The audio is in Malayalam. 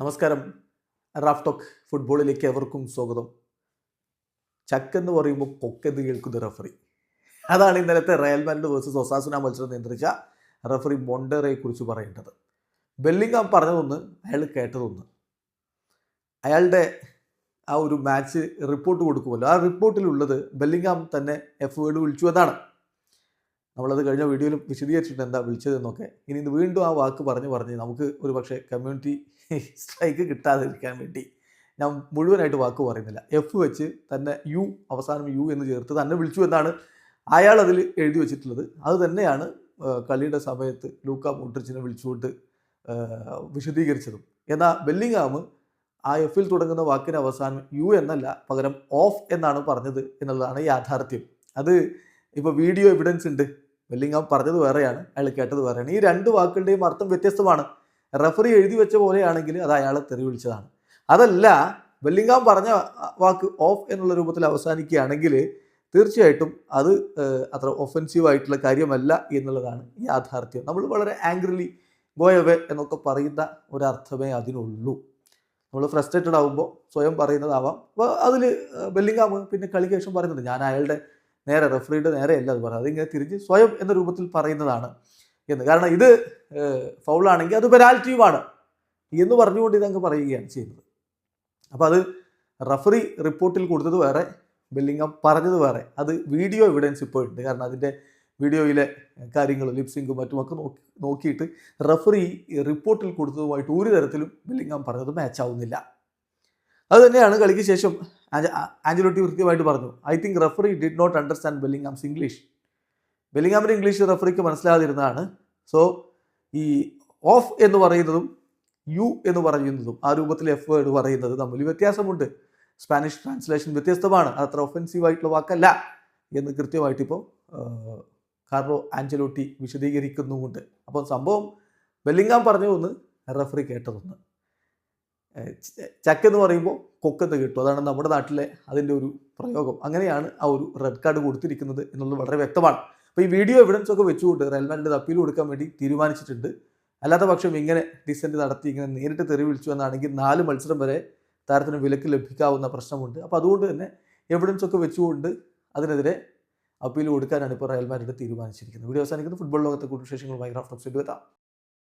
നമസ്കാരം. റാഫ് ടോക്ക് ഫുട്ബോളിലേക്ക് എവർക്കും സ്വാഗതം. ചക്കെന്ന് പറയുമ്പോൾ കൊക്കെന്ന് കേൾക്കുന്ന റഫറി. അതാണ് ഇന്നലത്തെ റയൽ മാൻഡ് വേഴ്സസ് ഒസാസുന മത്സരം നിയന്ത്രിച്ച റഫറി മൊണ്ടേറയെ കുറിച്ച് പറയേണ്ടത്. ബെല്ലിംഗാം പറഞ്ഞതൊന്ന് അയാൾ കേട്ടതൊന്ന്. അയാളുടെ ആ ഒരു മാച്ച് റിപ്പോർട്ട് കൊടുക്കുമല്ലോ. ആ റിപ്പോർട്ടിലുള്ളത് ബെല്ലിംഗാം തന്നെ എഫ് വേർഡ് വിളിച്ചു എന്നാണ്. നമ്മളത് കഴിഞ്ഞ വീഡിയോയിലും വിശദീകരിച്ചിട്ടുണ്ട് എന്താ വിളിച്ചതെന്നൊക്കെ. ഇനി ഇത് വീണ്ടും ആ വാക്ക് പറഞ്ഞ് പറഞ്ഞ് നമുക്ക് ഒരു പക്ഷേ കമ്മ്യൂണിറ്റി സ്ട്രൈക്ക് കിട്ടാതിരിക്കാൻ വേണ്ടി ഞാൻ മുഴുവനായിട്ട് വാക്ക് പറയുന്നില്ല. എഫ് വെച്ച് തന്നെ യു അവസാനം യു എന്ന് ചേർത്ത് തന്നെ വിളിച്ചു എന്നാണ് അയാൾ അതിൽ എഴുതി വെച്ചിട്ടുള്ളത്. അത് തന്നെയാണ് കളിയുടെ സമയത്ത് ലൂക്ക മോട്രിച്ചിനെ വിളിച്ചുകൊണ്ട് വിശദീകരിച്ചതും. എന്നാൽ ബെല്ലിങ്ങാമ് ആ എഫിൽ തുടങ്ങുന്ന വാക്കിന് അവസാനം യു എന്നല്ല പകരം ഓഫ് എന്നാണ് പറഞ്ഞത് എന്നുള്ളതാണ് യാഥാർത്ഥ്യം. അത് ഇപ്പോൾ വീഡിയോ എവിഡൻസ് ഉണ്ട്. ബെല്ലിങ്ങാം പറഞ്ഞത് വേറെയാണ് അയാൾ കേട്ടത് വേറെയാണ്. ഈ രണ്ട് വാക്കുകളുടെയും അർത്ഥം വ്യത്യസ്തമാണ്. റഫറി എഴുതി വെച്ച പോലെയാണെങ്കിൽ അത് അയാൾ തെറി വിളിച്ചതാണ്. അതല്ല വെല്ലിങ്ങാം പറഞ്ഞ വാക്ക് ഓഫ് എന്നുള്ള രൂപത്തിൽ അവസാനിക്കുകയാണെങ്കിൽ തീർച്ചയായിട്ടും അത് അത്ര ഒഫൻസീവ് ആയിട്ടുള്ള കാര്യമല്ല എന്നുള്ളതാണ് യാഥാർത്ഥ്യം. നമ്മൾ വളരെ ആംഗ്രിലി ഗോയവേ എന്നൊക്കെ പറയുന്ന ഒരർത്ഥമേ അതിനുള്ളൂ. നമ്മൾ ഫ്രസ്ട്രേറ്റഡ് ആകുമ്പോൾ സ്വയം പറയുന്നതാവാം. അപ്പോൾ അതിൽ വെല്ലിങ്ങാമ് പിന്നെ കളിക്ക് ശേഷം പറയുന്നുണ്ട് ഞാൻ അയാളുടെ നേരെ റെഫറിയുടെ നേരെയല്ല അത് പറയുന്നത് അതിങ്ങനെ തിരിച്ച് സ്വയം എന്ന രൂപത്തിൽ പറയുന്നതാണ് എന്ന്. കാരണം ഇത് ഫൗളാണെങ്കിൽ അത് പെനാൽറ്റിയുമാണ് എന്ന് പറഞ്ഞുകൊണ്ട് ഇതങ്ങ് പറയുകയാണ് ചെയ്യുന്നത്. അപ്പോൾ അത് റഫറി റിപ്പോർട്ടിൽ കൊടുത്തത് വേറെ ബെല്ലിങ്ങം പറഞ്ഞത് വേറെ. അത് വീഡിയോ എവിഡൻസ് ഇപ്പോൾ ഉണ്ട്. കാരണം അതിന്റെ വീഡിയോയിലെ കാര്യങ്ങൾ ലിപ്സിങ്കും മറ്റുമൊക്കെ നോക്കി നോക്കിയിട്ട് റഫറി റിപ്പോർട്ടിൽ കൊടുത്തതുമായിട്ട് ഒരു തരത്തിലും ബെല്ലിങ്ങം പറഞ്ഞത് മാച്ച് ആവുന്നില്ല. അതുതന്നെയാണ് കളിക്ക് ശേഷം ആഞ്ചലോട്ടി കൃത്യമായിട്ട് പറഞ്ഞു. I think referee did not understand Bellingham's English ബെല്ലിങ്ങാമിന്റെ English റെഫറിക്ക് മനസ്സിലാതിരുന്നതാണ് സോ ഈ ഓഫ് എന്ന് പറയുന്നതും യു എന്ന് പറയുന്നതും ആ രൂപത്തിൽ എഫ് വേർഡ് പറയുന്നത് തമ്മിൽ വ്യത്യാസമുണ്ട്. സ്പാനിഷ് ട്രാൻസ്ലേഷൻ വ്യത്യസ്തമാണ്. അത് അത്ര ഒഫൻസീവ് ആയിട്ടുള്ള വാക്കല്ല എന്ന് കൃത്യമായിട്ട് ഇപ്പോൾ കാർലോ ആഞ്ചലോട്ടി വിശദീകരിക്കുന്നുമുണ്ട്. അപ്പോൾ സംഭവം ബെല്ലിംഗാം പറഞ്ഞു ഒന്ന് റെഫറി കേട്ടതൊന്ന്. ചക്ക് എന്ന് പറയുമ്പോൾ കൊക്കെന്ന് കിട്ടും. അതാണ് നമ്മുടെ നാട്ടിലെ അതിന്റെ ഒരു പ്രയോഗം. അങ്ങനെയാണ് ആ ഒരു റെഡ് കാർഡ് കൊടുത്തിരിക്കുന്നത് എന്നുള്ളത് വളരെ വ്യക്തമാണ്. അപ്പോൾ ഈ വീഡിയോ എവിഡൻസ് ഒക്കെ വെച്ചുകൊണ്ട് റയൽ അപ്പീൽ കൊടുക്കാൻ വേണ്ടി തീരുമാനിച്ചിട്ടുണ്ട്. അല്ലാത്ത പക്ഷം ഇങ്ങനെ ഡിസെന്റ് നടത്തി ഇങ്ങനെ നേരിട്ട് തെറി വിളിച്ചു എന്നാണെങ്കിൽ നാല് മത്സരം വരെ താരത്തിന് വിലക്ക് ലഭിക്കാവുന്ന പ്രശ്നമുണ്ട്. അപ്പോൾ അതുകൊണ്ട് തന്നെ എവിഡൻസ് ഒക്കെ വെച്ചുകൊണ്ട് അതിനെതിരെ അപ്പീൽ കൊടുക്കാനാണ് ഇപ്പോൾ റയൽ തീരുമാനിച്ചിരിക്കുന്നത്. വീഡിയോ അവസാനിക്കുന്നത് ഫുട്ബോൾ ലോകത്തെ കൂടുതൽ വിശേഷങ്ങളുമായി റാഫ്റ്റോക്സ് എത്താം